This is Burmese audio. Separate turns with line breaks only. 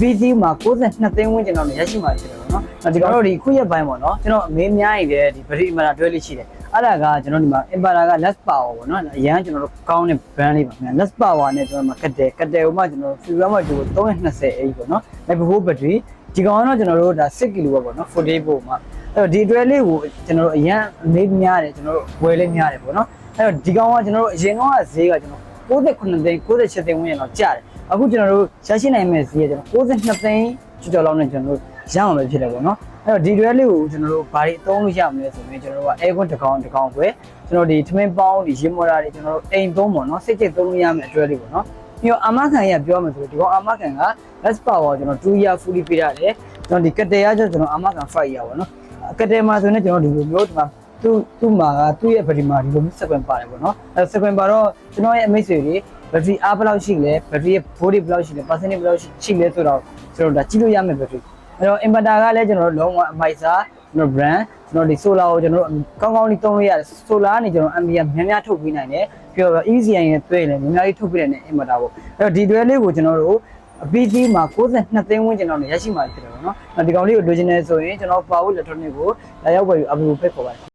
PC မှာ62သိန်းဝန်းကျင်လောက်နဲ့ရရှိမှာဖြစ်တယ်ပေါ့နော်။ဒီကောင်တို့ဒီခုရက်ပိုင်းပေါ့နော်ကျွန်တော်အမေးများရည်တဲ့ဒီဗရီမာတွဲလေးရှိတယ်။အဲ့ဒါကကျွန်တော်ဒီမှာ Impala က less power ပေါ့နော်။အရန်ကျွန်တော်တို့ကောင်းတဲ့ brand လေးပါခင်ဗျာ။ less power နဲ့ကျွန်တော်မှာကတ်တယ်ကတ်တယ်ဥမာကျွန်တော် fuel amount ကို320 AH ပေါ့နော်။ Live battery ဒီကောင်ကတော့ကျွန်တော်တို့ဒါ6 kW ပေါ့နော် 40volt မှာအဲ့တော့ဒီတွဲလေးကိုကျွန်တော်တို့အရန်အမေးများတယ်ကျွန်တော်တို့ဝယ်လေးများတယ်ပေါ့နော်။အဲ့တော့ဒီကောင်ကကျွန်တော်တို့အရင်ကဈေးကကျွန်တော်69သိန်း68သိန်းဝန်းကျင်လောက်ကျတယ်။ အခုကျွန်တော်တို့ရရှိနိုင်မဲ့ဈေးကကျွန်တော်62သိန်းကျော်ကျော်လောက်နဲ့ကျွန်တော်တို့ရအောင်ပဲဖြစ်တယ်ပေါ့နော်။အဲ့တော့ဒီတွဲလေးကိုကျွန်တော်တို့ဘာတွေအသုံးလို့ရမလဲဆိုရင်ကျွန်တော်တို့က air con တစ်ကောင်တစ်ကောင်ပဲကျွန်တော်ဒီထမင်းပေါင်းဒီရေမော်တာတွေကျွန်တော်တို့အိမ်သုံးပေါ့နော်စိတ်ကျသုံးလို့ရမယ့်အတွဲလေးပေါ့နော်။ပြီးတော့အာမခံရပြောမယ်ဆိုရင်ဒီကောင်အာမခံက less power ကျွန်တော်2 year fully ပေးရတယ်။ကျွန်တော်ဒီကတဲရကျကျွန်တော်အာမခံ5 year ပေါ့နော်။ကတဲမှာဆိုရင်ကျွန်တော်ဒီလိုမျိုးဒီမှာ သူ့သူ့မှာကသူ့ရဲ့ဗဒီမှာဒီလိုမျိုးစက်ကွန်ပါတယ်ပေါ့နော်။အဲစက်ကွန်ပါတော့ကျွန်တော်ရဲ့အမိတ်ဆွေတွေဘက်ထရီအားဘယ်လောက်ရှိလဲဘက်ထရီရဲ့ body ဘယ်လောက်ရှိလဲ percentage ဘယ်လောက်ရှိလဲဆိုတော့ကျွန်တော်ဒါကြည့်လို့ရမယ်ဘက်ထရီအဲ့တော့ inverter ကလည်းကျွန်တော်တို့လုံးဝအမိုက်စားကျွန်တော် brand ကျွန်တော်ဒီ solar ကိုကျွန်တော်တို့ကောင်းကောင်းလေးသုံးလို့ရတယ် solar ကနေကျွန်တော် ampere များများထုတ်ပေးနိုင်တယ်ပြီးတော့ ECI နဲ့တွဲလည်းများများလေးထုတ်ပေးနိုင်တဲ့ inverter ပေါ့အဲ့တော့ဒီတွဲလေးကိုကျွန်တော်တို့အ PC မှာ62သိန်းဝန်းကျင်လောက်နဲ့ရရှိမှာဖြစ်တယ်ပေါ့နော်။ဒီကောင်လေးကိုလိုချင်နေဆိုရင်ကျွန်တော် Power Electronic ကိုလာရောက်ဝယ်ယူအပူဖိတ်ခေါ်ပါတယ်